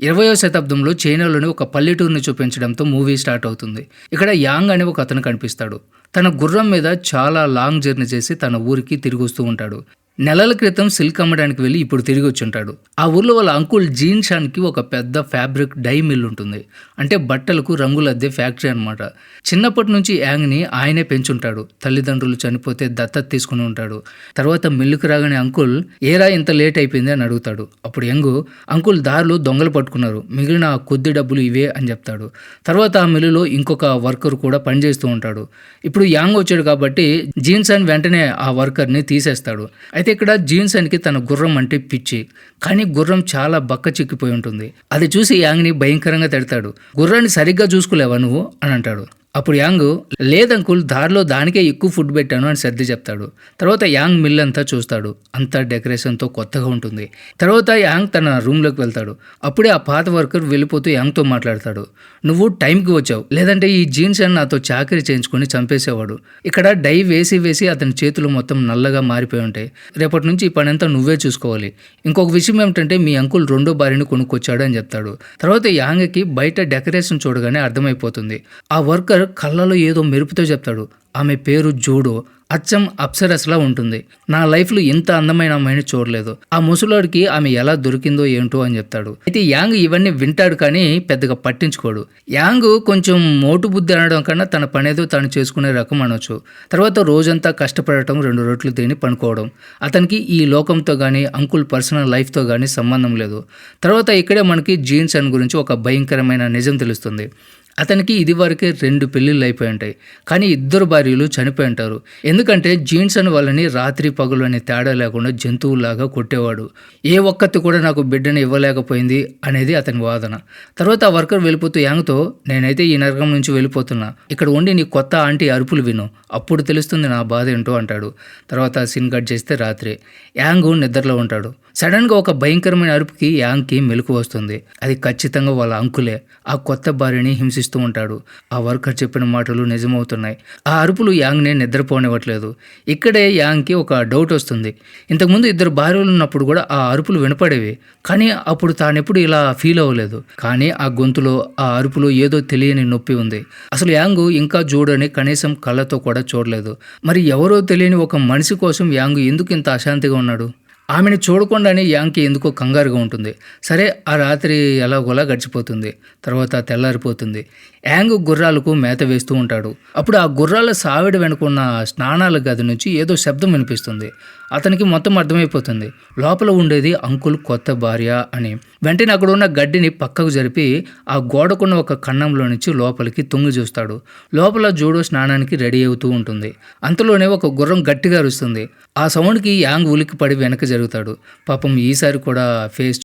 ఇరవయో శతాబ్దంలో చైనాలోని ఒక పల్లెటూరుని చూపించడంతో మూవీ స్టార్ట్ అవుతుంది. ఇక్కడ యాంగ్ అనే ఒక అతను కనిపిస్తాడు. తన గుర్రం మీద చాలా లాంగ్ జర్నీ చేసి తన ఊరికి తిరిగి వస్తూ ఉంటాడు. నెలల క్రితం సిల్క్ అమ్మడానికి వెళ్ళి ఇప్పుడు తిరిగి వచ్చి ఉంటాడు ఆ ఊర్లో వాళ్ళ అంకుల్ జీన్ షాన్కి ఒక పెద్ద ఫ్యాబ్రిక్ డై మిల్ ఉంటుంది. అంటే బట్టలకు రంగులు అద్దే ఫ్యాక్టరీ అనమాట చిన్నప్పటి నుంచి యాంగ్ని ఆయనే పెంచుంటాడు. తల్లిదండ్రులు చనిపోతే దత్తత తీసుకుని ఉంటాడు. తర్వాత మిల్లుకు రాగానే అంకుల్ ఏరా ఇంత లేట్ అయిపోయింది? అని అడుగుతాడు. అప్పుడు యంగు అంకుల్ దారిలో దొంగలు పట్టుకున్నారు. మిగిలిన ఆ కొద్ది డబ్బులు ఇవే అని చెప్తాడు. తర్వాత ఆ మిల్లులో ఇంకొక వర్కర్ కూడా పనిచేస్తూ ఉంటాడు. ఇప్పుడు యాంగ్ వచ్చాడు కాబట్టి జీన్స్ అండ్ వెంటనే ఆ వర్కర్ని తీసేస్తాడు. అయితే ఇక్కడ జీన్స్ తన గుర్రం అంటే పిచ్చి కానీ గుర్రం చాలా బక్క చిక్కిపోయి ఉంటుంది. అది చూసి యాంగ్ని భయంకరంగా తిడతాడు. గుర్రాన్ని సరిగ్గా చూసుకోలేవా నువ్వు? అని అంటాడు. అప్పుడు యాంగ్ లేదంకుల్ దారిలో దానికే ఎక్కువ ఫుడ్ పెట్టాను అని సర్ది చెప్తాడు. తర్వాత యాంగ్ మిల్ అంతా చూస్తాడు. అంతా డెకరేషన్తో కొత్తగా ఉంటుంది. తర్వాత యాంగ్ తన రూమ్లోకి వెళ్తాడు. అప్పుడే ఆ పాత వర్కర్ వెళ్ళిపోతూ యాంగ్తో మాట్లాడతాడు. నువ్వు టైంకి వచ్చావు. లేదంటే ఈ జీన్స్ అని నాతో చాకరీ చేయించుకొని చంపేసేవాడు. ఇక్కడ డై వేసి వేసి అతని చేతులు మొత్తం నల్లగా మారిపోయి ఉంటాయి. రేపటి నుంచి ఈ పని అంతా నువ్వే చూసుకోవాలి. ఇంకొక విషయం ఏమిటంటే మీ అంకుల్ రెండో భార్యను కొనుక్కొచ్చాడు అని చెప్తాడు. తర్వాత యాంగ్కి బయట డెకరేషన్ చూడగానే అర్థమైపోతుంది. ఆ వర్కర్ కళ్ళలో ఏదో మెరుపుతో చెప్తాడు. ఆమె పేరు జూడో. అచ్చం అప్సరస్లా ఉంటుంది. నా లైఫ్లో ఇంత అందమైన అమ్మాయిని చూడలేదు. ఆ ముసలోడికి ఆమె ఎలా దొరికిందో ఏంటో అని చెప్తాడు. అయితే యాంగ్ ఇవన్నీ వింటాడు కానీ పెద్దగా పట్టించుకోడు. యాంగ్ కొంచెం మోటు బుద్ధి అనడం కన్నా తన పనేదో తను చేసుకునే రకం అనొచ్చు. తర్వాత రోజంతా కష్టపడటం రెండు రొట్లు తిని పనుకోవడం. అతనికి ఈ లోకంతో కానీ అంకుల్ పర్సనల్ లైఫ్తో కానీ సంబంధం లేదు. తర్వాత ఇక్కడే మనకి జీన్స్ అని గురించి ఒక భయంకరమైన నిజం తెలుస్తుంది. అతనికి ఇదివరకే రెండు పెళ్ళిళ్ళు అయిపోయి ఉంటాయి. కానీ ఇద్దరు భార్యలు చనిపోయి ఉంటారు. ఎందుకంటే జీన్స్ అని వాళ్ళని రాత్రి పగలు అనే తేడా లేకుండా జంతువులాగా కొట్టేవాడు. ఏ ఒక్కతి కూడా నాకు బిడ్డను ఇవ్వలేకపోయింది అనేది అతని వాదన. తర్వాత ఆ వర్కర్ వెళ్ళిపోతూ యాంగ్తో నేనైతే ఈ నరకం నుంచి వెళ్ళిపోతున్నా. ఇక్కడ ఉండి నీ కొత్త ఆంటీ అరుపులు విను. అప్పుడు తెలుస్తుంది నా బాధ ఏంటో అంటాడు. తర్వాత సీన్ కట్ చేస్తే రాత్రి. యాంగ్ నిద్రలో ఉంటాడు. సడన్గా ఒక భయంకరమైన అరుపుకి యాంగ్కి మెలకు వస్తుంది. అది ఖచ్చితంగా వాళ్ళ అంకులే. ఆ కొత్త భార్యని హింసిస్తూ ఉంటాడు. ఆ వర్కర్ చెప్పిన మాటలు నిజమవుతున్నాయి. ఆ అరుపులు యాంగ్ని నిద్రపోనివ్వట్లేదు. ఇక్కడే యాంగ్కి ఒక డౌట్ వస్తుంది. ఇంతకుముందు ఇద్దరు భార్యలు ఉన్నప్పుడు కూడా ఆ అరుపులు వినపడేవి. కానీ అప్పుడు తానెప్పుడు ఇలా ఫీల్ అవ్వలేదు. కానీ ఆ గొంతులో ఆ అరుపులో ఏదో తెలియని నొప్పి ఉంది. అసలు యాంగ్ ఇంకా చూడని కనీసం కళ్ళతో కూడా చూడలేదు. మరి ఎవరో తెలియని ఒక మనిషి కోసం యాంగ్ ఎందుకు ఇంత అశాంతిగా ఉన్నాడు? ఆమెను చూడకుండానే యాంకి ఎందుకో కంగారుగా ఉంటుంది. సరే ఆ రాత్రి ఎలాగోలా గడిచిపోతుంది. తర్వాత తెల్లారిపోతుంది. యాంగ్ గుర్రాలకు మేత వేస్తూ ఉంటాడు. అప్పుడు ఆ గుర్రాల సావిడ వెనుకున్న స్నానాల గది నుంచి ఏదో శబ్దం వినిపిస్తుంది. అతనికి మొత్తం అర్థమైపోతుంది. లోపల ఉండేది అంకుల్ కొత్త భార్య అని. వెంటనే అక్కడ ఉన్న గడ్డిని పక్కకు జరిపి ఆ గోడకున్న ఒక కన్నంలో నుంచి లోపలికి తొంగి చూస్తాడు. లోపల జూడో స్నానానికి రెడీ అవుతూ ఉంటుంది. అంతలోనే ఒక గుర్రం గట్టిగా అరుస్తుంది. ఆ సౌండ్కి యాంగ్ ఉలికి పడి వెనక జరుగుతాడు. పాపం ఈసారి కూడా ఫేస్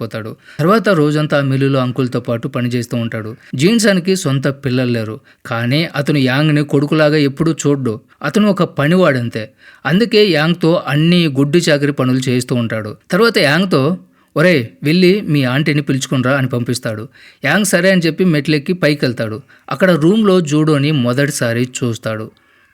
పోతాడు. తర్వాత రోజంతా మిల్లులో అంకుల్తో పాటు పనిచేస్తూ ఉంటాడు. జీన్సన్కి సొంత పిల్లలు లేరు. కానీ అతను యాంగ్ని కొడుకులాగా ఎప్పుడూ చూడ్డు. అతను ఒక పనివాడంతే. అందుకే యాంగ్తో అన్ని గుడ్డి చాకరి పనులు చేస్తూ ఉంటాడు. తర్వాత యాంగ్తో ఒరే వెళ్ళి మీ ఆంటీని పిలుచుకునిరా అని పంపిస్తాడు. యాంగ్ సరే అని చెప్పి మెట్లెక్కి పైకి వెళ్తాడు అక్కడ రూమ్లో జూడోని మొదటిసారి చూస్తాడు.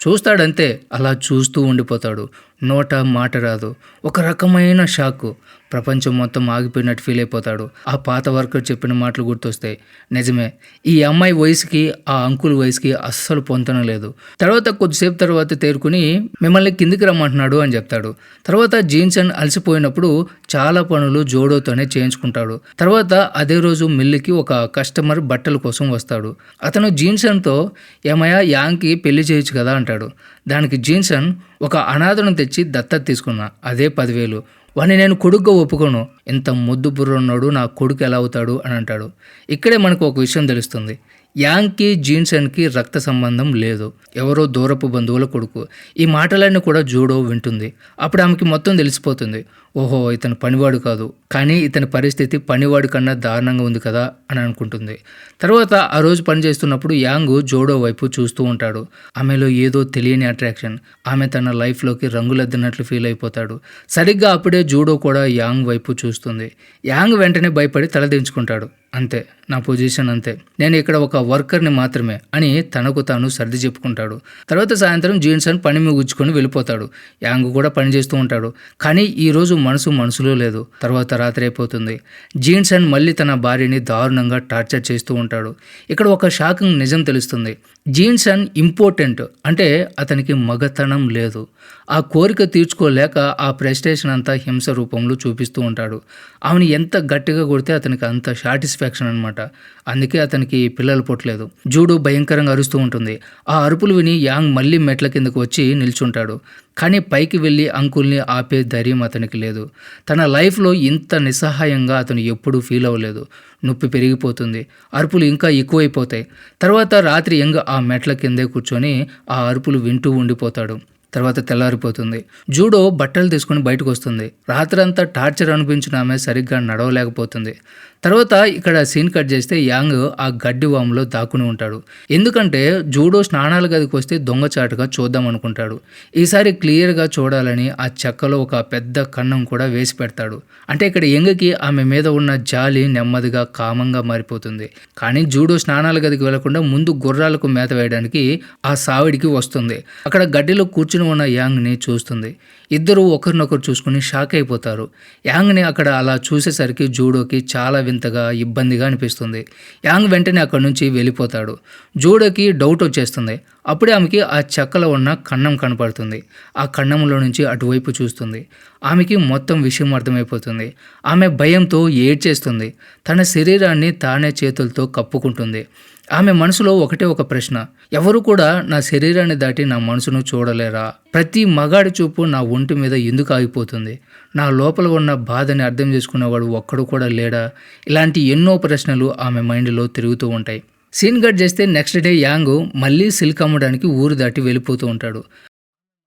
చూస్తాడంతే అలా చూస్తూ ఉండిపోతాడు. నోట మాట రాదు. ఒక రకమైన షాక్. ప్రపంచం మొత్తం ఆగిపోయినట్టు ఫీల్ అయిపోతాడు. ఆ పాత వర్కర్ చెప్పిన మాటలు గుర్తొస్తాయి. నిజమే ఈ అమ్మాయి వయసుకి ఆ అంకుల్ వయసుకి అస్సలు పొందడం లేదు. తర్వాత కొద్దిసేపు తర్వాత తేరుకుని మిమ్మల్ని కిందికి రమ్మంటున్నాడు అని చెప్తాడు. తర్వాత జీన్సన్ అలసిపోయినప్పుడు చాలా పనులు జోడోతోనే చేయించుకుంటాడు. తర్వాత అదే రోజు మిల్లుకి ఒక కస్టమర్ బట్టల కోసం వస్తాడు. అతను జీన్సన్తో ఏమయ్యా యాంగ్కి పెళ్ళి చేయొచ్చు కదా అంటాడు. దానికి జీన్సన్ ఒక అనాథను తెచ్చి దత్తత తీసుకున్నా. అదే పదివేలు. వాడిని నేను కొడుకుగా ఒప్పుకోను. ఇంత ముద్దు బుర్రున్నాడు నా కొడుకు ఎలా అవుతాడు అని అంటాడు. ఇక్కడే మనకు ఒక విషయం తెలుస్తుంది. యాంగ్కి జీన్సన్కి రక్త సంబంధం లేదు. ఎవరో దూరపు బంధువుల కొడుకు. ఈ మాటలన్నీ కూడా జూడో వింటుంది. అప్పుడు ఆమెకి మొత్తం తెలిసిపోతుంది. ఓహో ఇతను పనివాడు కాదు. కానీ ఇతని పరిస్థితి పనివాడు కన్నా దారుణంగా ఉంది కదా అని అనుకుంటుంది. తర్వాత ఆ రోజు పని చేస్తున్నప్పుడు యాంగ్ జోడో వైపు చూస్తూ ఉంటాడు. ఆమెలో ఏదో తెలియని అట్రాక్షన్. ఆమె తన లైఫ్లోకి రంగులద్దినట్లు ఫీల్ అయిపోతాడు. సరిగ్గా అప్పుడే జూడో కూడా యాంగ్ వైపు చూస్తుంది. యాంగ్ వెంటనే భయపడి తలదించుకుంటాడు. అంతే నా పొజిషన్ అంతే. నేను ఇక్కడ ఒక వర్కర్ని మాత్రమే అని తనకు తాను సర్ది చెప్పుకుంటాడు. తర్వాత సాయంత్రం జీన్సన్ పని ముగించుకొని వెళ్ళిపోతాడు. యాంగ్ కూడా పని చేస్తూ ఉంటాడు. కానీ ఈరోజు మనసు మనసులో లేదు. తర్వాత రాత్రి అయిపోతుంది. జీన్సన్ మళ్ళీ తన భార్యని దారుణంగా టార్చర్ చేస్తూ ఉంటాడు. ఇక్కడ ఒక షాకింగ్ నిజం తెలుస్తుంది. జీన్సన్ ఇంపార్టెంట్ అంటే అతనికి మగతనం లేదు. ఆ కోరిక తీర్చుకోలేక ఆ ప్రెస్టేషన్ అంతా హింస రూపంలో చూపిస్తూ ఉంటాడు. ఆమెను ఎంత గట్టిగా కొడితే అతనికి అంత సాటిస్ఫాక్షన్ అనమాట అందుకే అతనికి పిల్లలు పుట్టలేదు జూడు భయంకరంగా అరుస్తూ ఉంటుంది. ఆ అరుపులు విని యాంగ్ మళ్ళీ మెట్ల కిందకు వచ్చి నిల్చుంటాడు. కానీ పైకి వెళ్ళి అంకుల్ని ఆపే ధైర్యం అతనికి లేదు. తన లైఫ్లో ఇంత నిస్సహాయంగా అతను ఎప్పుడూ ఫీల్ అవ్వలేదు. నొప్పి పెరిగిపోతుంది. అరుపులు ఇంకా ఎక్కువైపోతాయి. తర్వాత రాత్రి యంగ్ ఆ మెట్ల కిందే కూర్చొని ఆ అరుపులు వింటూ ఉండిపోతాడు. తర్వాత తెల్లారిపోతుంది. జూడో బట్టలు తీసుకొని బయటకు వస్తుంది రాత్రంతా టార్చర్ అనిపించిన ఆమె సరిగ్గా నడవలేకపోతుంది. తర్వాత ఇక్కడ సీన్ కట్ చేస్తే యాంగ్ ఆ గడ్డి వాములో దాక్కుని ఉంటాడు. ఎందుకంటే జూడో స్నానాల గదికి వస్తే దొంగచాటుగా చూద్దాం అనుకుంటాడు. ఈసారి క్లియర్గా చూడాలని ఆ చెక్కలో ఒక పెద్ద కన్నం కూడా వేసి పెడతాడు. అంటే ఇక్కడ యంగ్కి ఆమె మీద ఉన్న జాలి నెమ్మదిగా కామంగా మారిపోతుంది. కానీ జూడో స్నానాల గదికి వెళ్ళకుండా ముందు గుర్రాలకు మేత వేయడానికి ఆ సావిడికి వస్తుంది. అక్కడ గడ్డిలో కూర్చుని ఉన్న యాంగ్ని చూస్తుంది. ఇద్దరు ఒకరినొకరు చూసుకుని షాక్ అయిపోతారు. యాంగ్ని అక్కడ అలా చూసేసరికి జూడోకి చాలా వింతగా ఇబ్బందిగా అనిపిస్తుంది. యాంగ్ వెంటనే అక్కడి నుంచి వెళ్ళిపోతాడు. జూడోకి డౌట్ వచ్చేస్తుంది. అప్పుడే ఆమెకి ఆ చెక్కలో ఉన్న కన్నం కనపడుతుంది. ఆ కన్నంలో నుంచి అటువైపు చూస్తుంది. ఆమెకి మొత్తం విషయం అర్థమైపోతుంది. ఆమె భయంతో ఏడ్చేస్తుంది. తన శరీరాన్ని తానే చేతులతో కప్పుకుంటుంది. ఆమె మనసులో ఒకటే ఒక ప్రశ్న. ఎవరు కూడా నా శరీరాన్ని దాటి నా మనసును చూడలేరా? ప్రతి మగాడి చూపు నా ఒంటి మీద ఎందుకు ఆగిపోతుంది? నా లోపల ఉన్న బాధని అర్థం చేసుకునేవాడు ఒక్కడు కూడా లేడా? ఇలాంటి ఎన్నో ప్రశ్నలు ఆమె మైండ్లో తిరుగుతూ ఉంటాయి. సీన్ కట్ చేస్తే నెక్స్ట్ డే యాంగ్ మళ్ళీ సిల్క్ అమ్మడానికి ఊరు దాటి వెళ్ళిపోతూ ఉంటాడు.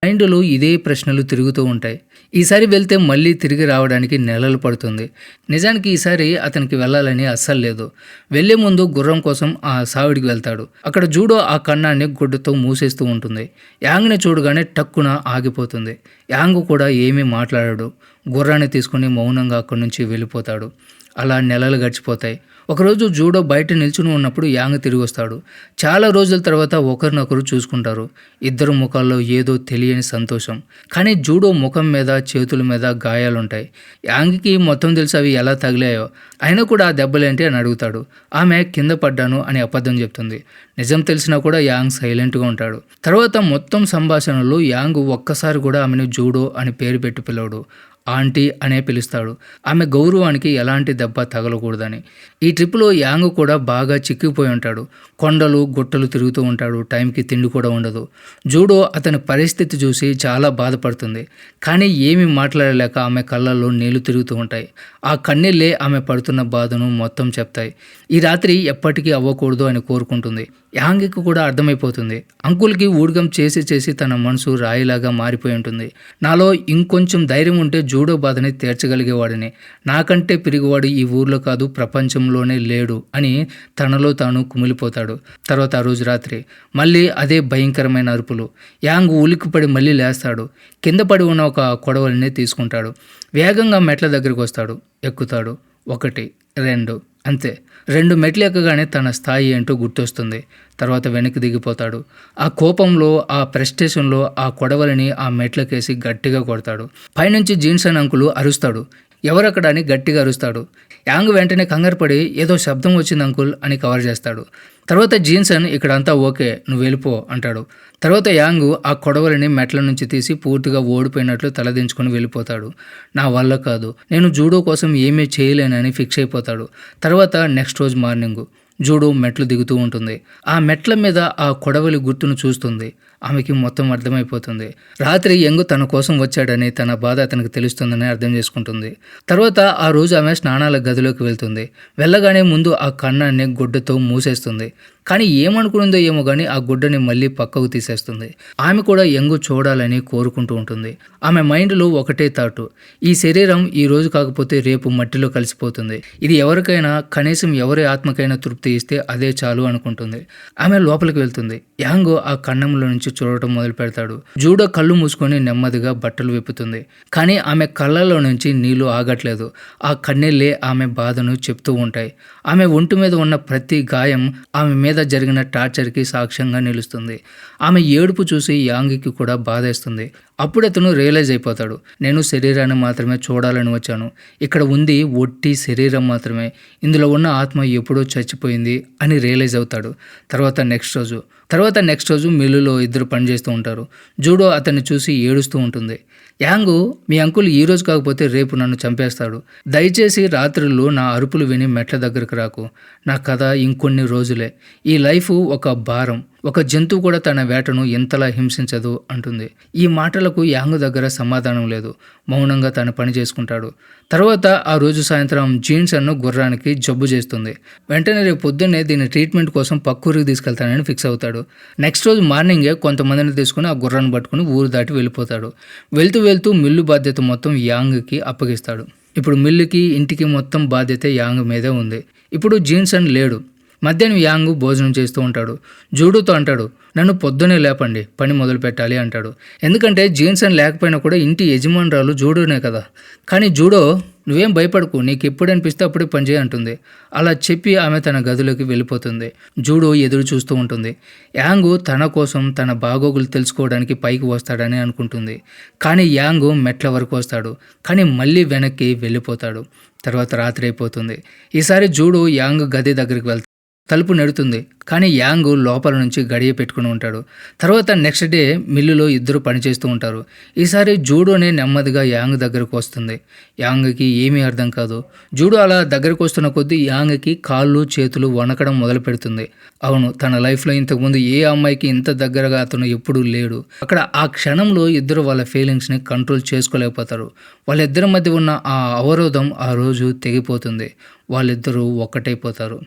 మైండ్లో ఇదే ప్రశ్నలు తిరుగుతూ ఉంటాయి. ఈసారి వెళ్తే మళ్ళీ తిరిగి రావడానికి నెలలు పడుతుంది. నిజానికి ఈసారి అతనికి వెళ్ళాలని అస్సలు లేదు. వెళ్ళే ముందు గుర్రం కోసం ఆ సావిడికి వెళ్తాడు. అక్కడ జూడో ఆ కన్నాన్ని గుడ్డతో మూసేస్తూ ఉంటుంది. యాంగ్ని చూడగానే టక్కున ఆగిపోతుంది. యాంగ్ కూడా ఏమీ మాట్లాడాడు. గుర్రాన్ని తీసుకుని మౌనంగా అక్కడి నుంచి వెళ్ళిపోతాడు. అలా నెలలు గడిచిపోతాయి. ఒకరోజు జూడో బయట నిల్చుని ఉన్నప్పుడు యాంగ్ తిరిగి వస్తాడు. చాలా రోజుల తర్వాత ఒకరినొకరు చూసుకుంటారు. ఇద్దరు ముఖాల్లో ఏదో తెలియని సంతోషం. కానీ జూడో ముఖం మీద చేతుల మీద గాయాలుంటాయి. యాంగ్కి మొత్తం తెలిసి అవి ఎలా తగిలాయో. అయినా కూడా ఆ దెబ్బలేంటి అని అడుగుతాడు. ఆమె కింద పడ్డాను అని అబద్ధం చెప్తుంది. నిజం తెలిసినా కూడా యాంగ్ సైలెంట్గా ఉంటాడు. తర్వాత మొత్తం సంభాషణలో యాంగ్ ఒక్కసారి కూడా ఆమెను జూడో అని పేరు పెట్టి పిలవడు. ఆంటీ అనే పిలుస్తాడు. ఆమె గౌరవానికి ఎలాంటి దెబ్బ తగలకూడదని. ఈ ట్రిప్లో యాంగ్ కూడా బాగా చిక్కిపోయి ఉంటాడు. కొండలు గుట్టలు తిరుగుతూ ఉంటాడు. టైంకి తిండి కూడా ఉండదు. జూడో అతని పరిస్థితి చూసి చాలా బాధపడుతుంది. కానీ ఏమీ మాట్లాడలేక ఆమె కళ్ళల్లో నీళ్ళు తిరుగుతూ ఉంటాయి. ఆ కన్నీళ్ళే ఆమె పడుతున్న బాధను మొత్తం చెప్తాయి. ఈ రాత్రి ఎప్పటికీ అవ్వకూడదు అని కోరుకుంటుంది. యాంగికి కూడా అర్థమైపోతుంది. అంకుల్కి ఊడిగం చేసి చేసి తన మనసు రాయిలాగా మారిపోయి ఉంటుంది. నాలో ఇంకొంచెం ధైర్యం ఉంటే జూడో బాధని తీర్చగలిగేవాడిని. నాకంటే పిరిగివాడు ఈ ఊర్లో కాదు ప్రపంచంలోనే లేడు అని తనలో తాను కుమిలిపోతాడు. తర్వాత ఆ రోజు రాత్రి. మళ్ళీ అదే భయంకరమైన అరుపులు. యాంగ్ ఉలిక్కిపడి మళ్ళీ లేస్తాడు. కింద పడి ఉన్న ఒక కొడవలిని తీసుకుంటాడు. వేగంగా మెట్ల దగ్గరికి వస్తాడు. ఎక్కుతాడు. ఒకటి. రెండు అంతే. రెండు మెట్లు ఎక్కగానే తన స్థాయి ఏంటో గుర్తొస్తుంది. తర్వాత వెనక్కి దిగిపోతాడు. ఆ కోపంలో ఆ ప్రెస్టేషన్లో ఆ కొడవలిని ఆ మెట్లకేసి గట్టిగా కొడతాడు. పైనుంచి జీన్స్ అని అంకులు అరుస్తాడు. ఎవరక్కడ అని గట్టిగా అరుస్తాడు. యాంగ్ వెంటనే కంగారుపడి ఏదో శబ్దం వచ్చింది అంకుల్ అని కవర్ చేస్తాడు. తర్వాత జీన్సన్ ఇక్కడ అంతా ఓకే నువ్వు వెళ్ళిపో అంటాడు. తర్వాత యాంగ్ ఆ కొడవలిని మెట్ల నుంచి తీసి పూర్తిగా ఓడిపోయినట్లు తలదించుకొని వెళ్ళిపోతాడు. నా వల్ల కాదు నేను జూడో కోసం ఏమీ చేయలేనని ఫిక్స్ అయిపోతాడు. తర్వాత నెక్స్ట్ రోజు మార్నింగ్. జోడో మెట్లు దిగుతూ ఉంటుంది. ఆ మెట్ల మీద ఆ కొడవలి గుర్తును చూస్తుంది. ఆమెకి మొత్తం అర్థమైపోతుంది. రాత్రి యంగు తన కోసం వచ్చాడని తన బాధ అతనికి తెలుస్తుందని అర్థం చేసుకుంటుంది. తర్వాత ఆ రోజు ఆమె స్నానాల గదిలోకి వెళ్తుంది. వెళ్ళగానే ముందు ఆ కన్నాన్ని గుడ్డతో మూసేస్తుంది. కానీ ఏమనుకునిందో ఏమో కానీ ఆ గుడ్డని మళ్ళీ పక్కకు తీసేస్తుంది. ఆమె కూడా యంగు చూడాలని కోరుకుంటూ ఉంటుంది. ఆమె మైండ్లో ఒకటే థాట్. ఈ శరీరం ఈ రోజు కాకపోతే రేపు మట్టిలో కలిసిపోతుంది. ఇది ఎవరికైనా కనీసం ఎవరి ఆత్మకైనా తృప్తి ఇస్తే అదే చాలు అనుకుంటుంది. ఆమె లోపలికి వెళ్తుంది. యాంగో ఆ కన్నంలో నుంచి చూడటం మొదలు పెడతాడు. జూడో కళ్ళు మూసుకొని నెమ్మదిగా బట్టలు విప్పుతుంది. కానీ ఆమె కళ్ళలో నుంచి నీళ్ళు ఆగట్లేదు. ఆ కన్నెళ్ళే ఆమె బాధను చెప్తూ ఉంటాయి. ఆమె ఒంటి మీద ఉన్న ప్రతి గాయం ఆమె మీద జరిగిన టార్చర్కి సాక్ష్యంగా నిలుస్తుంది. ఆమె ఏడుపు చూసి యాంగికి కూడా బాధేస్తుంది. అప్పుడు అతను రియలైజ్ అయిపోతాడు. నేను శరీరాన్ని మాత్రమే చూడాలని వచ్చాను. ఇక్కడ ఉంది ఒట్టి శరీరం మాత్రమే. ఇందులో ఉన్న ఆత్మ ఎప్పుడో చచ్చిపోయింది అని రియలైజ్ అవుతాడు. తర్వాత నెక్స్ట్ రోజు. తర్వాత నెక్స్ట్ రోజు మిల్లులో ఇద్దరు పనిచేస్తూ ఉంటారు. జూడో అతన్ని చూసి ఏడుస్తూ ఉంటుంది. యాంగు మీ అంకుల్ ఈ రోజు కాకపోతే రేపు నన్ను చంపేస్తాడు. దయచేసి రాత్రులు నా అరుపులు విని మెట్ల దగ్గరకు రాకు. నా కథ ఇంకొన్ని రోజులే. ఈ లైఫ్ ఒక భారం. ఒక జంతువు కూడా తన వేటను ఎంతలా హింసించదు అంటుంది. ఈ మాటలకు యాంగ్ దగ్గర సమాధానం లేదు. మౌనంగా తను పని చేసుకుంటాడు. తర్వాత ఆ రోజు సాయంత్రం జీన్స్ అన్ను గుర్రానికి జబ్బు చేస్తుంది. వెంటనే రేపు పొద్దున్నే దీని ట్రీట్మెంట్ కోసం పక్కూరికి తీసుకెళ్తానని ఫిక్స్ అవుతాడు. నెక్స్ట్ రోజు మార్నింగే కొంతమందిని తీసుకుని ఆ గుర్రాన్ని పట్టుకుని ఊరు దాటి వెళ్ళిపోతాడు. వెళ్తూ వెళ్తూ మిల్లు బాధ్యత మొత్తం యాంగ్కి అప్పగిస్తాడు. ఇప్పుడు మిల్లుకి ఇంటికి మొత్తం బాధ్యత యాంగ్ మీదే ఉంది. ఇప్పుడు జీన్సన్ లేడు. మధ్యాహ్నం యాంగ్ భోజనం చేస్తూ ఉంటాడు. జూడుతో అంటాడు నన్ను పొద్దునే లేపండి పని మొదలు పెట్టాలి అంటాడు. ఎందుకంటే జీన్సన్ లేకపోయినా కూడా ఇంటి యజమానురాలు జూడోనే కదా. కానీ జూడో నువ్వేం భయపడకు నీకు ఎప్పుడు అనిపిస్తే అప్పుడే పనిచేయ అంటుంది. అలా చెప్పి ఆమె తన గదిలోకి వెళ్ళిపోతుంది. జూడో ఎదురు చూస్తూ ఉంటుంది. యాంగు తన కోసం తన బాగోగులు తెలుసుకోవడానికి పైకి వస్తాడని అనుకుంటుంది. కానీ యాంగు మెట్ల వరకు వస్తాడు. కానీ మళ్ళీ వెనక్కి వెళ్ళిపోతాడు. తర్వాత రాత్రి అయిపోతుంది. ఈసారి జూడు యాంగ్ గది దగ్గరికి వెళ్తాడు. తలుపు నెడుతుంది. కానీ యాంగ్ లోపల నుంచి గడియ పెట్టుకుని ఉంటాడు. తర్వాత నెక్స్ట్ డే మిల్లులో ఇద్దరు పనిచేస్తూ ఉంటారు. ఈసారి జూడోనే నెమ్మదిగా యాంగ్ దగ్గరకు వస్తుంది. యాంగ్కి ఏమీ అర్థం కాదు. జూడో అలా దగ్గరకు వస్తున్న కొద్దీ యాంగ్కి కాళ్ళు చేతులు వణకడం మొదలు పెడుతుంది. అవును తన లైఫ్లో ఇంతకుముందు ఏ అమ్మాయికి ఇంత దగ్గరగా అతను ఎప్పుడూ లేడు. అక్కడ ఆ క్షణంలో ఇద్దరు వాళ్ళ ఫీలింగ్స్ని కంట్రోల్ చేసుకోలేకపోతారు. వాళ్ళిద్దరి మధ్య ఉన్న ఆ అవరోధం ఆ రోజు తెగిపోతుంది. వాళ్ళిద్దరూ ఒక్కటైపోతారు.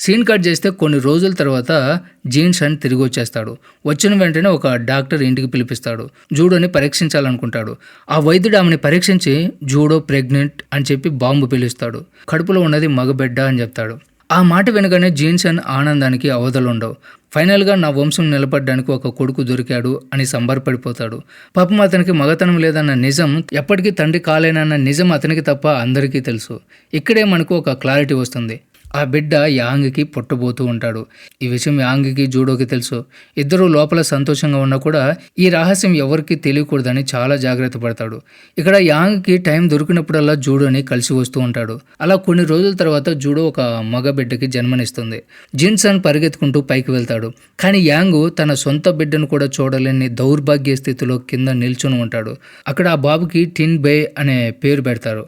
సీన్ కట్ చేస్తే కొన్ని రోజుల తర్వాత జీన్స్ అని తిరిగి వచ్చేస్తాడు. వచ్చిన వెంటనే ఒక డాక్టర్ ఇంటికి పిలిపిస్తాడు. జూడోని పరీక్షించాలనుకుంటాడు. ఆ వైద్యుడు ఆమెని పరీక్షించి జూడో ప్రెగ్నెంట్ అని చెప్పి బాంబు పిలుస్తాడు. కడుపులో ఉన్నది మగబిడ్డ అని చెప్తాడు. ఆ మాట వినగానే జీన్సన్ ఆనందానికి అవధలుండవు. ఫైనల్గా నా వంశం నిలబడడానికి ఒక కొడుకు దొరికాడు అని సంబరపడిపోతాడు. పాపం అతనికి మగతనం లేదన్న నిజం ఎప్పటికీ తండ్రి కాలేనన్న నిజం అతనికి తప్ప అందరికీ తెలుసు. ఇక్కడే మనకు ఒక క్లారిటీ వస్తుంది. ఆ బిడ్డ యాంగ్కి పుట్టబోతూ ఉంటాడు. ఈ విషయం యాంగ్కి జూడోకి తెలుసు. ఇద్దరు లోపల సంతోషంగా ఉన్నా కూడా ఈ రహస్యం ఎవరికి తెలియకూడదని చాలా జాగ్రత్త పడతాడు. ఇక్కడ యాంగ్కి టైం దొరికినప్పుడల్లా జూడోని కలిసి వస్తూ ఉంటాడు. అలా కొన్ని రోజుల తర్వాత జూడో ఒక మగ బిడ్డకి జన్మనిస్తుంది. జిన్సన్ పరిగెత్తుకుంటూ పైకి వెళ్తాడు. కానీ యాంగ్ తన సొంత బిడ్డను కూడా చూడలేని దౌర్భాగ్య స్థితిలో కింద నిల్చుని ఉంటాడు. అక్కడ ఆ బాబుకి టిన్ బే అనే పేరు పెడతారు.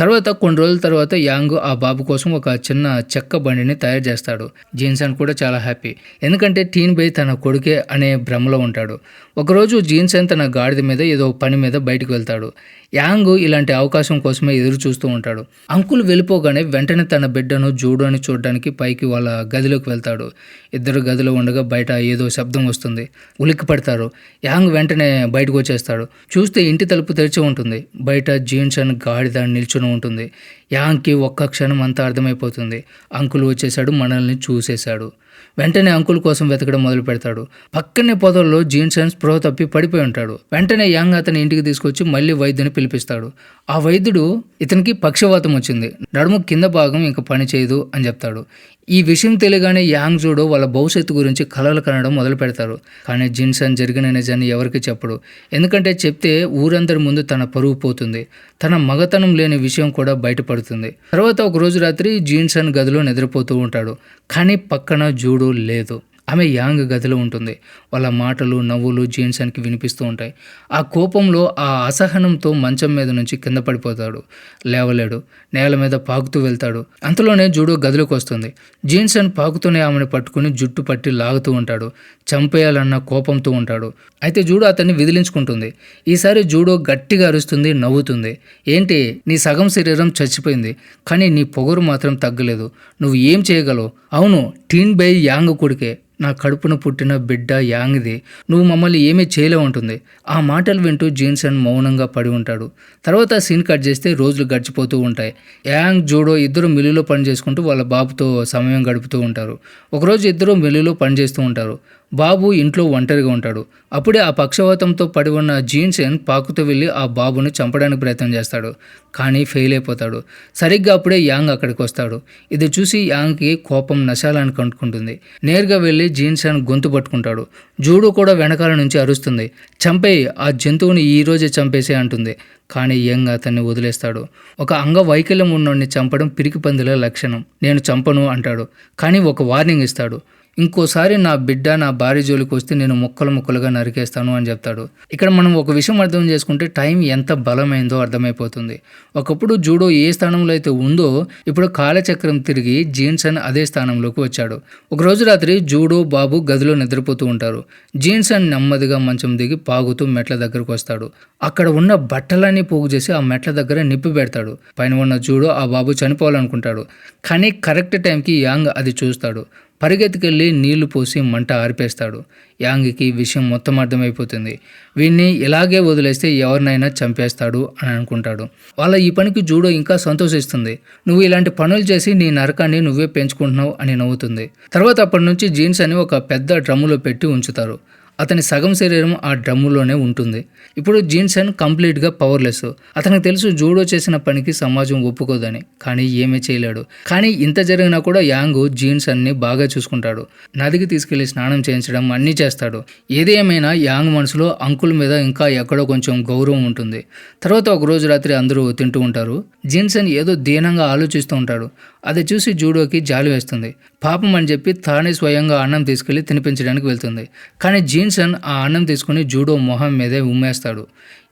తర్వాత కొన్ని రోజుల తర్వాత యాంగ్ ఆ బాబు కోసం ఒక చిన్న చెక్క బండిని తయారు చేస్తాడు. జీన్సన్ కూడా చాలా హ్యాపీ. ఎందుకంటే టీన్ బై తన కొడుకే అనే భ్రమలో ఉంటాడు. ఒకరోజు జీన్సన్ తన గాడిద మీద ఏదో పని మీద బయటకు వెళ్తాడు. యాంగ్ ఇలాంటి అవకాశం కోసమే ఎదురు చూస్తూ ఉంటాడు. అంకుల్ వెళ్ళిపోగానే వెంటనే తన బిడ్డను జూడోని చూడడానికి పైకి వాళ్ళ గదిలోకి వెళ్తాడు. ఇద్దరు గదిలో ఉండగా బయట ఏదో శబ్దం వస్తుంది. ఉలిక్కి పడతారు. యాంగ్ వెంటనే బయటకు వచ్చేస్తాడు. చూస్తే ఇంటి తలుపు తెరిచి ఉంటుంది. బయట జీన్సన్ గాడిద నిల్చుని ఉంటుంది. యాంగ్కి ఒక్క క్షణం అంతా అర్థమైపోతుంది. అంకుల్ వచ్చేసాడు మనల్ని చూసేశాడు. వెంటనే అంకుల్ కోసం వెతకడం మొదలు పెడతాడు. పక్కనే పొదల్లో జీన్సన్ స్పృహ తప్పి పడిపోయి ఉంటాడు. వెంటనే యాంగ్ అతని ఇంటికి తీసుకొచ్చి మళ్ళీ వైద్యుని పిలిపిస్తాడు. ఆ వైద్యుడు ఇతనికి పక్షవాతం వచ్చింది. నడుము కింద భాగం ఇంకా పని చేయదు అని చెప్తాడు. ఈ విషయం తెలియగానే యాంగ్ జూడో వాళ్ళ భవిష్యత్తు గురించి కలలు కనడం మొదలు పెడతారు. కానీ జిన్సన్ జరిగిన నిజాన్ని ఎవరికి చెప్పడు. ఎందుకంటే చెప్తే ఊరందరి ముందు తన పరువు పోతుంది. తన మగతనం లేని విషయం కూడా బయటపడుతుంది. తర్వాత ఒక రోజు రాత్రి జీన్సన్ గదిలో నిద్రపోతూ ఉంటాడు. కానీ పక్కన జూడో లేదు. ఆమె యాంగ్ గదిలో ఉంటుంది. వాళ్ళ మాటలు నవ్వులు జీన్సన్కి వినిపిస్తూ ఉంటాయి. ఆ కోపంలో ఆ అసహనంతో మంచం మీద నుంచి కింద పడిపోతాడు. లేవలేడు. నేల మీద పాకుతూ వెళ్తాడు. అంతలోనే జూడో గదిలోకి వస్తుంది. జీన్సన్ పాకుతూనే ఆమెను పట్టుకుని జుట్టు పట్టి లాగుతూ ఉంటాడు. చంపేయాలన్న కోపంతో ఉంటాడు. అయితే జూడో అతన్ని విదిలించుకుంటుంది. ఈసారి జూడో గట్టిగా అరుస్తుంది నవ్వుతుంది. ఏంటి? నీ సగం శరీరం చచ్చిపోయింది. కానీ నీ పొగరు మాత్రం తగ్గలేదు. నువ్వు ఏం చేయగలవు? అవును టీన్ బై యాంగ్ కొడుకే. నా కడుపున పుట్టిన బిడ్డ యాంగ్ది నువ్వు మమ్మల్ని ఏమీ చేయలేవు ఉంటుంది ఆ మాటలు వింటూ జీన్సన్ మౌనంగా పడి ఉంటాడు. తర్వాత సీన్ కట్ చేస్తే రోజులు గడిచిపోతూ ఉంటాయి. యాంగ్ జూడో ఇద్దరు మిల్లులో పని చేసుకుంటూ వాళ్ళ బాబుతో సమయం గడుపుతూ ఉంటారు. ఒకరోజు ఇద్దరు మిల్లులో పని చేస్తూ ఉంటారు. బాబు ఇంట్లో ఒంటరిగా ఉంటాడు. అప్పుడే ఆ పక్షవాతంతో పడి ఉన్న జీన్సెన్ పాకుతూ వెళ్ళి ఆ బాబును చంపడానికి ప్రయత్నం చేస్తాడు. కానీ ఫెయిల్ అయిపోతాడు. సరిగ్గా అప్పుడే యాంగ్ అక్కడికి వస్తాడు. ఇది చూసి యాంగ్కి కోపం నశాలని కంటుకుంటుంది. నేరుగా వెళ్ళి జీన్సెన్ గొంతు పట్టుకుంటాడు. జూడు కూడా వెనకాల నుంచి అరుస్తుంది. చంపేయి ఆ జంతువుని ఈ రోజే చంపేసే అంటుంది. కానీ యంగ్ అతన్ని వదిలేస్తాడు. ఒక అంగవైకల్యం ఉన్నోడిని చంపడం పిరికి పందిల లక్షణం. నేను చంపను అంటాడు. కానీ ఒక వార్నింగ్ ఇస్తాడు. ఇంకోసారి నా బిడ్డ నా భార్య జోలికి వస్తే నేను ముక్కలు ముక్కలుగా నరికేస్తాను అని చెప్తాడు. ఇక్కడ మనం ఒక విషయం అర్థం చేసుకుంటే టైం ఎంత బలమైందో అర్థమైపోతుంది. ఒకప్పుడు జూడో ఏ స్థానంలో అయితే ఉందో ఇప్పుడు కాలచక్రం తిరిగి జీన్సన్ అదే స్థానంలోకి వచ్చాడు. ఒకరోజు రాత్రి జూడో బాబు గదిలో నిద్రపోతూ ఉంటారు. జీన్సన్ నెమ్మదిగా మంచం దిగి పాగుతూ మెట్ల దగ్గరకు వస్తాడు. అక్కడ ఉన్న బట్టలన్నీ పోగు చేసి ఆ మెట్ల దగ్గర నిప్పి పెడతాడు. పైన ఉన్న జూడో ఆ బాబు చనిపోవాలనుకుంటాడు. కానీ కరెక్ట్ టైంకి యాంగ్ అది చూస్తాడు. పరిగెత్తుకెళ్ళి నీళ్ళు పోసి మంట ఆర్పేస్తాడు. యాంగ్కి విషయం మొత్తం అర్థమైపోతుంది. వీడిని ఇలాగే వదిలేస్తే ఎవరినైనా చంపేస్తాడు అని అనుకుంటాడు. వాళ్ళ ఈ పనికి జూడో ఇంకా సంతోషిస్తుంది. నువ్వు ఇలాంటి పనులు చేసి నీ నరకాన్ని నువ్వే పెంచుకుంటున్నావు అని నవ్వుతుంది. తర్వాత అప్పటి నుంచి జీన్స్ అని ఒక పెద్ద డ్రమ్ములో పెట్టి ఉంచుతారు. అతని సగం శరీరం ఆ డ్రమ్ములోనే ఉంటుంది. ఇప్పుడు జీన్సన్ కంప్లీట్గా పవర్లెస్. అతనికి తెలుసు జూడో చేసిన పనికి సమాజం ఒప్పుకోదని కానీ ఏమీ చేయలేడు. కానీ ఇంత జరిగినా కూడా యాంగ్ జీన్సన్ని బాగా చూసుకుంటాడు. నదికి తీసుకెళ్ళి స్నానం చేయించడం అన్నీ చేస్తాడు. ఏది ఏమైనా యాంగ్ మనసులో అంకుల్ మీద ఇంకా ఎక్కడో కొంచెం గౌరవం ఉంటుంది. తర్వాత ఒక రోజు రాత్రి అందరూ తింటూ ఉంటారు. జీన్సన్ ఏదో దీనంగా ఆలోచిస్తూ ఉంటాడు. అది చూసి జూడోకి జాలి వేస్తుంది. పాపం అని చెప్పి తానే స్వయంగా అన్నం తీసుకెళ్ళి తినిపించడానికి వెళ్తుంది. కానీ జీన్సన్ ఆ అన్నం తీసుకుని జూడో మొహం మీదే ఉమ్మేస్తాడు.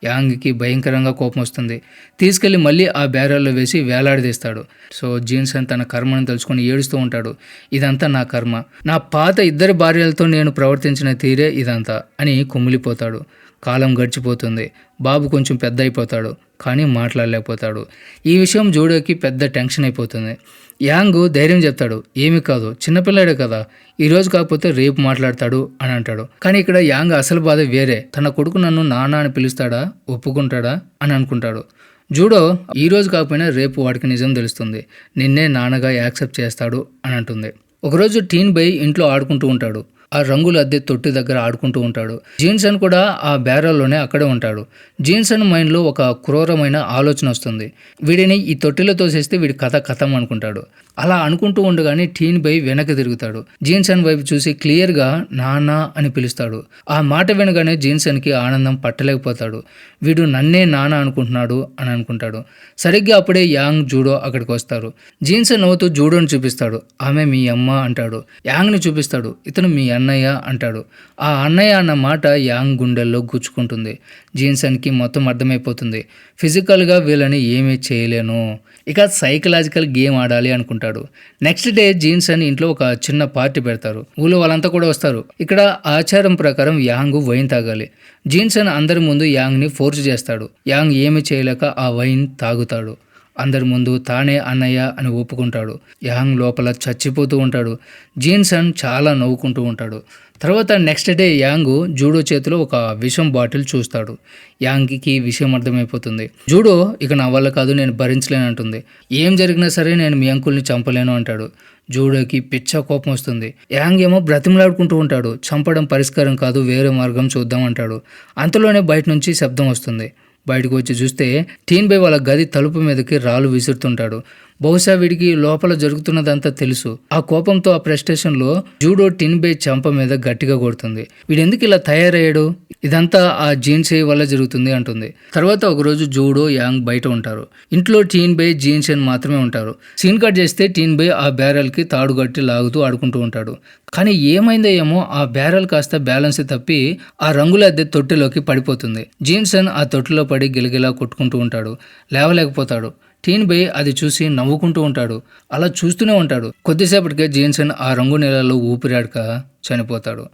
యాంగ్కి భయంకరంగా కోపం వస్తుంది. తీసుకెళ్ళి మళ్ళీ ఆ బేరాల్లో వేసి వేలాడదీస్తాడు. సో జీన్సన్ తన కర్మను తలుచుకొని ఏడుస్తూ ఉంటాడు. ఇదంతా నా కర్మ. నా పాత ఇద్దరి భార్యలతో నేను ప్రవర్తించిన తీరే ఇదంతా అని కుమిలిపోతాడు. కాలం గడిచిపోతుంది. బాబు కొంచెం పెద్ద అయిపోతాడు కానీ మాట్లాడలేకపోతాడు. ఈ విషయం జోడోకి పెద్ద టెన్షన్ అయిపోతుంది. యాంగ్ ధైర్యం చెప్తాడు ఏమి కాదు చిన్నపిల్లాడే కదా ఈరోజు కాకపోతే రేపు మాట్లాడతాడు అని అంటాడు. కానీ ఇక్కడ యాంగ్ అసలు బాధ వేరే తన కొడుకు నన్ను నాన్న అని పిలుస్తాడా ఒప్పుకుంటాడా అని అనుకుంటాడు. జూడో ఈరోజు కాకపోయినా రేపు వాడికి నిజం తెలుస్తుంది నిన్నే నాన్నగా యాక్సెప్ట్ చేస్తాడు అని అంటుంది. ఒకరోజు టీన్ బై ఇంట్లో ఆడుకుంటూ ఉంటాడు. ఆ రంగుల అద్దె తొట్టి దగ్గర ఆడుకుంటూ ఉంటాడు. జీన్సన్ కూడా ఆ బేరాల్లోనే అక్కడే ఉంటాడు. జీన్సన్ మైండ్లో ఒక క్రూరమైన ఆలోచన వస్తుంది. వీడిని ఈ తొట్టిలో తోసేస్తే వీడి కథ కథం అనుకుంటాడు. అలా అనుకుంటూ ఉండగానే టీన్ బై వెనక్కి తిరుగుతాడు. జీన్సన్ వైపు చూసి క్లియర్గా నాన్న అని పిలుస్తాడు. ఆ మాట వినగానే జీన్సన్కి ఆనందం పట్టలేకపోతాడు. వీడు నన్నే నాన్న అనుకుంటున్నాడు అని అనుకుంటాడు. సరిగ్గా అప్పుడే యాంగ్ జూడో అక్కడికి వస్తారు. జీన్సన్ నవ్వుతూ జూడోని చూపిస్తాడు. ఆమె మీ అమ్మ అంటాడు. యాంగ్ని చూపిస్తాడు. ఇతను మీ అన్నయ్య అంటాడు. ఆ అన్నయ్య అన్న మాట యాంగ్ గుండెల్లో గుచ్చుకుంటుంది. జీన్సన్కి మొత్తం అర్థమైపోతుంది. ఫిజికల్గా వీళ్ళని ఏమీ చేయలేను. ఇక సైకలాజికల్ గేమ్ ఆడాలి అనుకుంటాడు. నెక్స్ట్ డే జీన్స్ ఇంట్లో ఒక చిన్న పార్టీ పెడతారు. ఊళ్ళో వాళ్ళంతా కూడా వస్తారు. ఇక్కడ ఆచారం ప్రకారం యాంగ్ వైన్ తాగాలి. జీన్స్ అందరి ముందు యాంగ్ని ఫోర్స్ చేస్తాడు. యాంగ్ ఏమి చేయలేక ఆ వైన్ తాగుతాడు. అందరి ముందు తానే అన్నయ్య అని ఒప్పుకుంటాడు. యాంగ్ లోపల చచ్చిపోతూ ఉంటాడు. జీన్సన్ చాలా నవ్వుకుంటూ ఉంటాడు. తర్వాత నెక్స్ట్ డే యాంగ్ జూడో చేతిలో ఒక విషం బాటిల్ చూస్తాడు. యాంగ్కి విషయం అర్థమైపోతుంది. జూడో ఇక నా వల్ల కాదు నేను భరించలేను అంటుంది. ఏం జరిగినా సరే నేను మీ అంకుల్ని చంపలేను అంటాడు. జూడోకి పిచ్చ కోపం వస్తుంది. యాంగ్ ఏమో బ్రతిమలాడుకుంటూ ఉంటాడు. చంపడం పరిష్కారం కాదు వేరే మార్గం చూద్దాం అంటాడు. అంతలోనే బయట నుంచి శబ్దం వస్తుంది. బయటకు వచ్చి చూస్తే టీన్ బై వాళ్ళ గది తలుపు మీదకి రాళ్ళు విసురుతుంటాడు. బహుశా వీడికి లోపల జరుగుతున్నదంతా తెలుసు. ఆ కోపంతో ఆ ప్రెస్టేషన్లో జూడో టిన్ బే చంప మీద గట్టిగా కొడుతుంది. వీడెందుకు ఇలా తయారయ్యాడు? ఇదంతా ఆ జీన్స్ వల్ల జరుగుతుంది అంటుంది. తర్వాత ఒకరోజు జూడో యాంగ్ బయట ఉంటారు. ఇంట్లో టీన్ బే జీన్స్ మాత్రమే ఉంటారు. సీన్ కట్ చేస్తే టీన్ బే ఆ బ్యారెల్కి తాడు కట్టి లాగుతూ ఆడుకుంటూ ఉంటాడు. కానీ ఏమైందో ఏమో ఆ బ్యారెల్ కాస్త బ్యాలెన్స్ తప్పి ఆ రంగుల అద్దె తొట్టెలోకి పడిపోతుంది. జీన్సన్ ఆ తొట్టిలో పడి గిలగిలా కొట్టుకుంటూ ఉంటాడు. లేవలేకపోతాడు. టీన్ బై అది చూసి నవ్వుకుంటూ ఉంటాడు. అలా చూస్తూనే ఉంటాడు. కొద్దిసేపటికే జీన్సన్ ఆ రంగు నీళ్ళలో ఊపిరాడక చనిపోతాడు.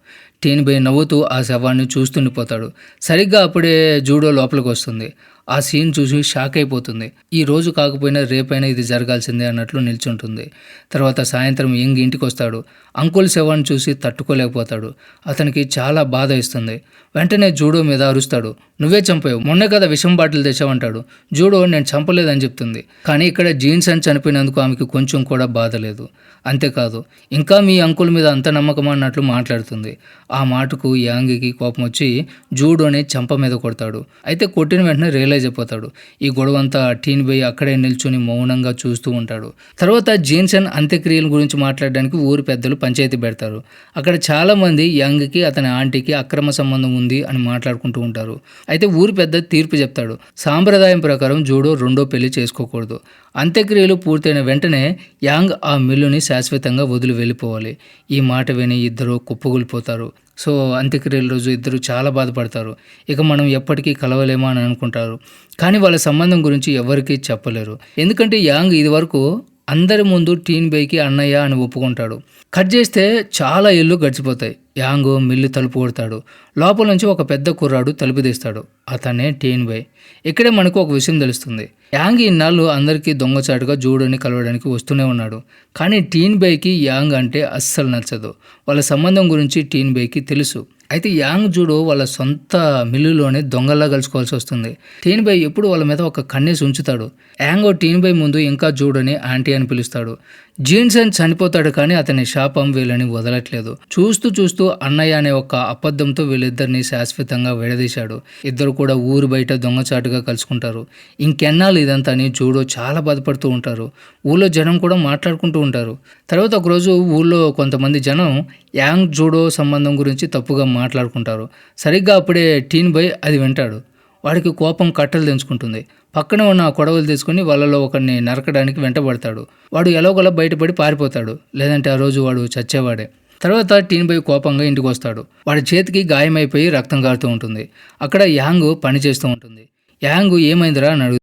టీన్ నవ్వుతూ ఆ శవాన్ని చూస్తుండిపోతాడు సరిగ్గా అప్పుడే జూడో లోపలికి వస్తుంది. ఆ సీన్ చూసి షాక్ అయిపోతుంది. ఈ రోజు కాకపోయినా రేపైనా ఇది జరగాల్సిందే అన్నట్లు నిల్చుంటుంది. తర్వాత సాయంత్రం యంగ్ ఇంటికి వస్తాడు. అంకుల్ శవాన్ని చూసి తట్టుకోలేకపోతాడు. అతనికి చాలా బాధ ఇస్తుంది వెంటనే జూడో మీద అరుస్తాడు. నువ్వే చంపావు. మొన్నే కదా విషం బాటిల్ తెచ్చావంటాడు. జూడో నేను చంపలేదని చెప్తుంది. కానీ ఇక్కడ జీన్స్ అని చనిపోయినందుకు ఆమెకి కొంచెం కూడా బాధ లేదు. అంతేకాదు ఇంకా మీ అంకుల్ మీద అంత నమ్మకం అన్నట్లు మాట్లాడుతుంది. ఆ మాటకు యాంగికి కోపం వచ్చి జూడోని చంప మీద కొడతాడు. అయితే కొట్టిన వెంటనే రియలైజ్ అయిపోతాడు. ఈ గొడవ అంతా టీన్ బై అక్కడే నిల్చుని మౌనంగా చూస్తూ ఉంటాడు. తర్వాత జీన్సన్ అంత్యక్రియల గురించి మాట్లాడడానికి ఊరి పెద్దలు పంచాయతీ పెడతారు. అక్కడ చాలామంది యాంగ్కి అతని ఆంటీకి అక్రమ సంబంధం ఉంది అని మాట్లాడుకుంటూ ఉంటారు. అయితే ఊరి పెద్ద తీర్పు చెప్తాడు. సాంప్రదాయం ప్రకారం జూడో రెండో పెళ్ళి చేసుకోకూడదు. అంత్యక్రియలు పూర్తయిన వెంటనే యాంగ్ ఆ మిల్లుని శాశ్వతంగా వదిలి వెళ్ళిపోవాలి. ఈ మాట విని ఇద్దరు కుప్పగొలిపోతారు సో అంత్యక్రియల రోజు ఇద్దరు చాలా బాధపడతారు. ఇక మనం ఎప్పటికీ కలవలేమా అని అనుకుంటారు. కానీ వాళ్ళ సంబంధం గురించి ఎవరికీ చెప్పలేరు. ఎందుకంటే యాంగ్ ఇది వరకు అందరి ముందు టీన్ బైకి అన్నయ్య అని ఒప్పుకుంటాడు. కట్ చేస్తే చాలా ఇల్లు గడిచిపోతాయి. యాంగ్ మిల్లు తలుపు కొడతాడు. లోపల నుంచి ఒక పెద్ద కుర్రాడు తలుపు తీస్తాడు. అతనే టీన్ బై ఇక్కడే మనకు ఒక విషయం తెలుస్తుంది. యాంగ్ ఇన్నాళ్ళు అందరికీ దొంగచాటుగా జూడని కలవడానికి వస్తూనే ఉన్నాడు. కానీ టీన్ బైకి యాంగ్ అంటే అస్సలు నచ్చదు. వాళ్ళ సంబంధం గురించి టీన్ బైకి తెలుసు. అయితే యాంగ్ జూడో వాళ్ళ సొంత మిల్లులోనే దొంగల్లా కలుసుకోవాల్సి వస్తుంది. టీన్ బై ఎప్పుడు వాళ్ళ మీద ఒక కన్నేసి ఉంచుతాడు. యాంగో టీన్ బై ముందు ఇంకా జూడోని ఆంటీ అని పిలుస్తాడు. జీన్సన్ చనిపోతాడు కానీ అతని శాపం వీళ్ళని వదలట్లేదు. చూస్తూ చూస్తూ అన్నయ్య అనే ఒక అబద్ధంతో వీళ్ళిద్దరిని శాశ్వతంగా విడదీశాడు. ఇద్దరు కూడా ఊరు బయట దొంగచాటుగా కలుసుకుంటారు. ఇంకెన్నాళ్ళు ఇదంతా అని జూడో చాలా బాధపడుతూ ఉంటారు. ఊళ్ళో జనం కూడా మాట్లాడుకుంటూ ఉంటారు. తర్వాత ఒకరోజు ఊళ్ళో కొంతమంది జనం యాంగ్ జూడో సంబంధం గురించి తప్పుగా మాట్లాడుకుంటారు. సరిగ్గా అప్పుడే టీన్ బై అది వింటాడు. వాడికి కోపం కట్టలు తెంచుకుంటుంది. పక్కన ఉన్న కొడవలు తీసుకుని వాళ్ళలో ఒకరిని నరకడానికి వెంటబడతాడు. వాడు ఎలాగోలా బయటపడి పారిపోతాడు. లేదంటే ఆ రోజు వాడు చచ్చేవాడే. తర్వాత టీన్ బై కోపంగా ఇంటికి వస్తాడు. వాడి చేతికి గాయమైపోయి రక్తం కారుతూ ఉంటుంది. అక్కడ యాంగ్ పని చేస్తూ ఉంటుంది. యాంగ్ ఏమైందిరా అని అడుగు.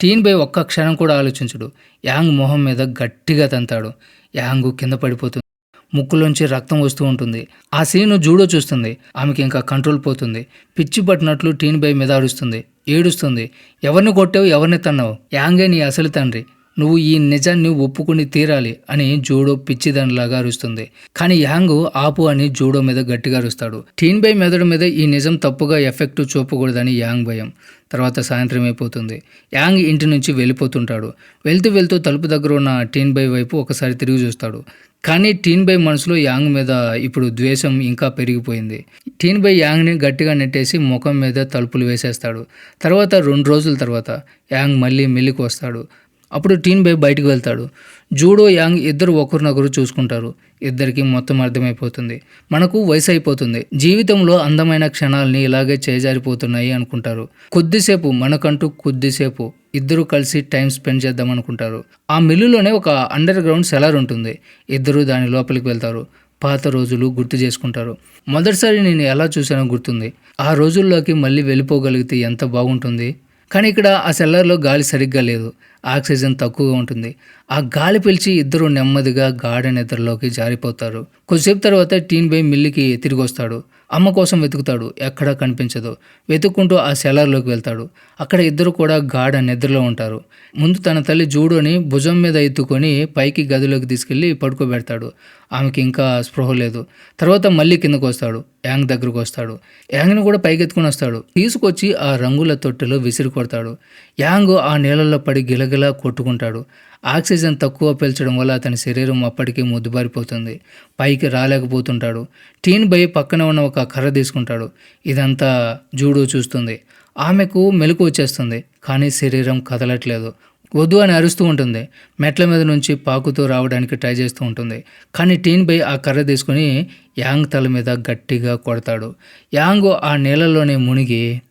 టీన్ బై ఒక్క క్షణం కూడా ఆలోచించడు. యాంగ్ మొహం మీద గట్టిగా తంతాడు. యాంగ్ కింద పడిపోతుంది ముక్కులోంచి రక్తం వస్తూ ఉంటుంది. ఆ సీను జూడో చూస్తుంది. ఆమెకి ఇంకా కంట్రోల్ పోతుంది. పిచ్చి పట్టినట్లు టీన్ బై మీద అరుస్తుంది ఏడుస్తుంది. ఎవరిని కొట్టావు? ఎవరిని తన్నావు? యాంగే నీ అసలు తండ్రి. నువ్వు ఈ నిజాన్ని ఒప్పుకుని తీరాలి అని జూడో పిచ్చిదానిలాగా అరుస్తుంది. కానీ యాంగ్ ఆపు అని జూడో మీద గట్టిగా అరుస్తాడు. టీన్ బై మెదడు మీద ఈ నిజం తప్పుగా ఎఫెక్ట్ చూపకూడదని యాంగ్ భయం. తర్వాత సాయంత్రం అయిపోతుంది. యాంగ్ ఇంటి నుంచి వెళ్ళిపోతుంటాడు. వెళ్తూ వెళ్తూ తలుపు దగ్గర ఉన్న టీన్ బై వైపు ఒకసారి తిరిగి చూస్తాడు. కానీ టీన్ బై మనసులో యాంగ్ మీద ఇప్పుడు ద్వేషం ఇంకా పెరిగిపోయింది. టీన్ బై యాంగ్ని గట్టిగా నెట్టేసి ముఖం మీద తలుపులు వేసేస్తాడు. తర్వాత రెండు రోజుల తర్వాత యాంగ్ మళ్ళీ మెల్లికి వస్తాడు. అప్పుడు టీన్ బై బయటకు వెళ్తాడు. జూడో యాంగ్ ఇద్దరు ఒకరినొకరు చూసుకుంటారు. ఇద్దరికి మొత్తం అర్థమైపోతుంది. మనకు వయసు అయిపోతుంది. జీవితంలో అందమైన క్షణాలని ఇలాగే చేజారిపోతున్నాయి అనుకుంటారు. కొద్దిసేపు మనకంటూ కొద్దిసేపు ఇద్దరు కలిసి టైం స్పెండ్ చేద్దాం అనుకుంటారు. ఆ మిల్లులోనే ఒక అండర్ గ్రౌండ్ సెలర్ ఉంటుంది. ఇద్దరు దాని లోపలికి వెళ్తారు. పాత రోజులు గుర్తు చేసుకుంటారు. మొదటిసారి నేను ఎలా చూసానో గుర్తుంది. ఆ రోజుల్లోకి మళ్ళీ వెళ్ళిపోగలిగితే ఎంత బాగుంటుంది? కానీ ఇక్కడ ఆ సెల్లర్లో గాలి సరిగ్గా లేదు. ఆక్సిజన్ తక్కువగా ఉంటుంది. ఆ గాలి పిలిచి ఇద్దరు నెమ్మదిగా గాఢ నిద్రలోకి జారిపోతారు. కొద్దిసేపు తర్వాత టీన్ బై మిల్లికి తిరిగి వస్తాడు అమ్మ కోసం వెతుకుతాడు ఎక్కడా కనిపించదు. వెతుక్కుంటూ ఆ సెలర్లోకి వెళ్తాడు. అక్కడ ఇద్దరు కూడా గాఢ నిద్రలో ఉంటారు. ముందు తన తల్లి జూడోని భుజం మీద ఎత్తుకొని పైకి గదిలోకి తీసుకెళ్ళి పడుకోబెడతాడు. ఆమెకి ఇంకా స్పృహ లేదు. తర్వాత మళ్ళీ కిందకు వస్తాడు. యాంగ్ దగ్గరకు వస్తాడు. యాంగ్ని కూడా పైకెత్తుకుని వస్తాడు. తీసుకొచ్చి ఆ రంగుల తొట్టెలో విసిరి కొడతాడు. యాంగ్ ఆ నీళ్ళల్లో పడి గిలగిలా కొట్టుకుంటాడు. ఆక్సిజన్ తక్కువ పీల్చడం వల్ల అతని శరీరం అప్పటికే ముద్దుబారిపోతుంది. పైకి రాలేకపోతుంటాడు. టీన్ బై పక్కన ఉన్న ఒక కర్ర తీసుకుంటాడు. ఇదంతా జూడో చూస్తుంది. ఆమెకు మెలకు వచ్చేస్తుంది కానీ శరీరం కదలట్లేదు. వద్దు అని అరుస్తూ ఉంటుంది. మెట్ల మీద నుంచి పాకుతూ రావడానికి ట్రై చేస్తూ ఉంటుంది. కానీ టీన్ బై ఆ కర్ర తీసుకుని యాంగ్ తల మీద గట్టిగా కొడతాడు. యాంగ్ ఆ నీళ్ళలోనే మునిగి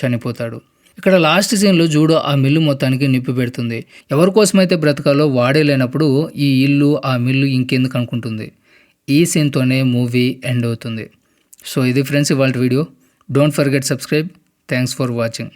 చనిపోతాడు. ఇక్కడ లాస్ట్ సీన్లో జూడో ఆ మిల్లు మొత్తానికి నిప్పి పెడుతుంది. ఎవరి కోసమైతే బ్రతకాలో వాడే లేనప్పుడు ఈ ఇల్లు ఆ మిల్లు ఇంకెందుకు అనుకుంటుంది. ఈ సీన్తోనే మూవీ ఎండ్ అవుతుంది. సో ఇది ఫ్రెండ్స్ ఇవాళ video. Don't forget subscribe thanks for watching